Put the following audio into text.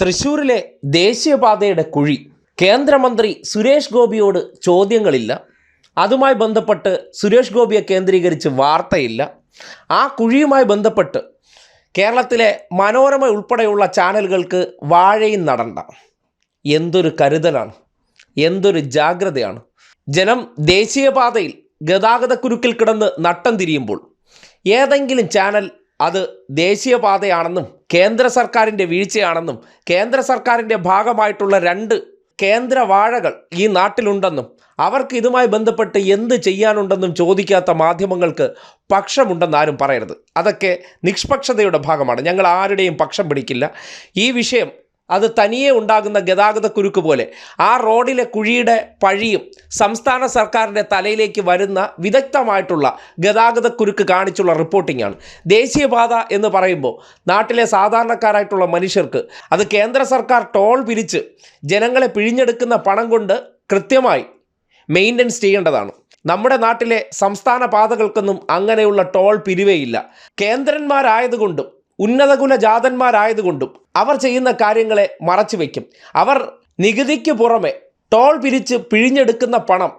തൃശൂരിലെ ദേശീയപാതയുടെ കുഴി. കേന്ദ്രമന്ത്രി സുരേഷ് ഗോപിയോട് ചോദ്യങ്ങളില്ല. അതുമായി ബന്ധപ്പെട്ട് സുരേഷ് ഗോപിയെ കേന്ദ്രീകരിച്ച് വാർത്തയില്ല. ആ കുഴിയുമായി ബന്ധപ്പെട്ട് കേരളത്തിലെ മനോരമ ഉൾപ്പെടെയുള്ള ചാനലുകൾക്ക് വാഴയും നടണ്ട. എന്തൊരു കരുതലാണ്. എന്തൊരു ജാഗ്രതയാണ്. ജനം ദേശീയപാതയിൽ ഗതാഗതക്കുരുക്കിൽ കിടന്ന് നട്ടം തിരിയുമ്പോൾ ഏതെങ്കിലും ചാനൽ അത് ദേശീയപാതയാണെന്നും കേന്ദ്ര സർക്കാരിന്റെ വീഴ്ചയാണെന്നും കേന്ദ്ര സർക്കാരിന്റെ ഭാഗമായിട്ടുള്ള രണ്ട് കേന്ദ്ര വാഴകൾ ഈ നാട്ടിലുണ്ടെന്നും അവർക്ക് ഇതുമായി ബന്ധപ്പെട്ട് എന്ത് ചെയ്യാനുണ്ടെന്നും ചോദിക്കാത്ത മാധ്യമങ്ങൾക്ക് പക്ഷമുണ്ടെന്ന് ആരും പറയരുത്. അതൊക്കെ നിഷ്പക്ഷതയുടെ ഭാഗമാണ്. ഞങ്ങൾ ആരുടെയും പക്ഷം പിടിക്കില്ല. ഈ വിഷയം അത് തനിയെ ഉണ്ടാകുന്ന ഗതാഗത കുരുക്ക് പോലെ. ആ റോഡിലെ കുഴിയുടെ പഴിയും സംസ്ഥാന സർക്കാരിന്റെ തലയിലേക്ക് വരുന്ന വിദഗ്ധമായിട്ടുള്ള ഗതാഗത കുരുക്ക് കാണിച്ചുള്ള റിപ്പോർട്ടിംഗ് ആണ്. ദേശീയപാത എന്ന് പറയുമ്പോൾ നാട്ടിലെ സാധാരണക്കാരായിട്ടുള്ള മനുഷ്യർക്ക് അത് കേന്ദ്ര സർക്കാർ ടോൾ പിരിച്ച് ജനങ്ങളെ പിഴിഞ്ഞെടുക്കുന്ന പണം കൊണ്ട് കൃത്യമായി മെയിന്റനൻസ് ചെയ്യേണ്ടതാണ്. നമ്മുടെ നാട്ടിലെ സംസ്ഥാന പാതകൾക്കൊന്നും അങ്ങനെയുള്ള ടോൾ പിരിവേയില്ല കേന്ദ്രന്മാരായതുകൊണ്ടും ഉന്നതകുല ജാതന്മാരായതുകൊണ്ടും അവർ ചെയ്യുന്ന കാര്യങ്ങളെ മറച്ചു വയ്ക്കും അവർ നികുതിക്ക് പുറമെ ടോൾ പിരിച്ച് പിഴിഞ്ഞെടുക്കുന്ന പണം